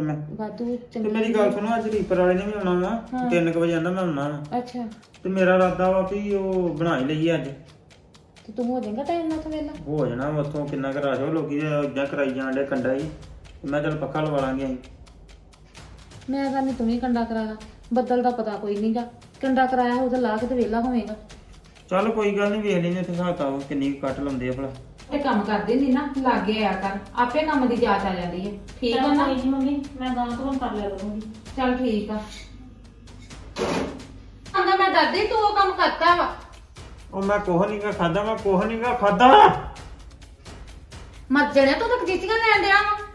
ਮੈਂ ਵਾਧੂ ਤੇ ਚੰਗੀ ਮੇਰੀ ਗੱਲ ਸੁਣੋ ਅੱਜ ਰੀਪਰ ਵਾਲੇ ਨੇ ਵੀ ਆਉਣਾ ਵਾ। ਹਾਂ। 3 ਵਜੇ ਆਂਦਾ ਮੈਂ ਆਉਣਾ ਵਾ। ਅੱਛਾ। ਤੇ ਮੇਰਾ ਇਰਾਦਾ ਵਾ ਵੀ ਉਹ ਬਣਾ ਹੀ ਲਈਏ ਅੱਜ। ਤੇ ਤੂੰ ਹੋ ਜਾਏਗਾ ਟਾਈਮ ਨਾਲ ਤੋਂ ਵੇਲਾ? ਹੋ ਜਾਣਾ ਵਾ ਉੱਥੋਂ ਕਿੰਨਾ ਕੁ ਰਾਜੋ ਲੋਕੀ ਇਦਾਂ ਕਰਾਈ ਡੇ ਕੰਡਾ ਹੀ। ਤੇ ਮੈਂ ਚੱਲ ਪੱਖਾ ਲਵਾ ਲਾਂਗੇ ਅਸੀਂ। ਮੈਂ ਤਾਂ ਨਹੀਂ ਤੂੰ ਕੰਡਾ ਕਰਾਇਆ। ਬੱਦਲ ਦਾ ਪਤਾ ਕੋਈ ਨਹੀਂਗਾ ਕੰਡਾ ਕਰਾਇਆ ਉਹਦਾ ਲਾ ਕੇ ਤੇ ਵੇਲਾ ਹੋਵੇਗਾ। ਚੱਲ ਕੋਈ ਗੱਲ ਨਹੀਂ ਵੇਖ ਲੈਨੇ ਉੱਥੇ ਹਿਸਾਬ ਕਿਤਾਬ ਕਿੰਨੀ ਕੁ ਕੱਟ ਲਾਉਂਦੇ ਆ ਭਲਾ। ਇਹ ਕੰਮ ਕਰਦੇ ਨਹੀਂ ਨਾ ਲਾਗੇ ਆਇਆ ਕਰ ਆਪੇ ਕੰਮ ਦੀ ਜਾਂਚ ਆ ਜਾਂਦੀ ਹੈ। ਠੀਕ ਆ ਚੱਲ ਨਾ? ਕੋਈ ਨੀ ਮੰਮੀ ਮੈਂ ਗਾਂ ਤੋਂ ਕਰ ਲਿਆ ਕਰੂੰਗੀ। ਚੱਲ ਠੀਕ ਆ। ਆਂਦਾ ਮੈਂ ਦਾਦੀ ਤੂੰ ਉਹ ਕੰਮ ਕਰਤਾ ਵਾ। ਉਹ ਮੈਂ ਕੋਹ ਨਹੀਂਗਾ ਖਾਦਾ ਮੈਂ ਕੋਹ ਨਹੀਂਗਾ ਖਾਦਾ ਮਰ ਜਣਿਆ ਤੂੰ ਤਾਂ ਕਜੀਤੀਆਂ ਲੈਣ ਡਿਆ ਵਾ।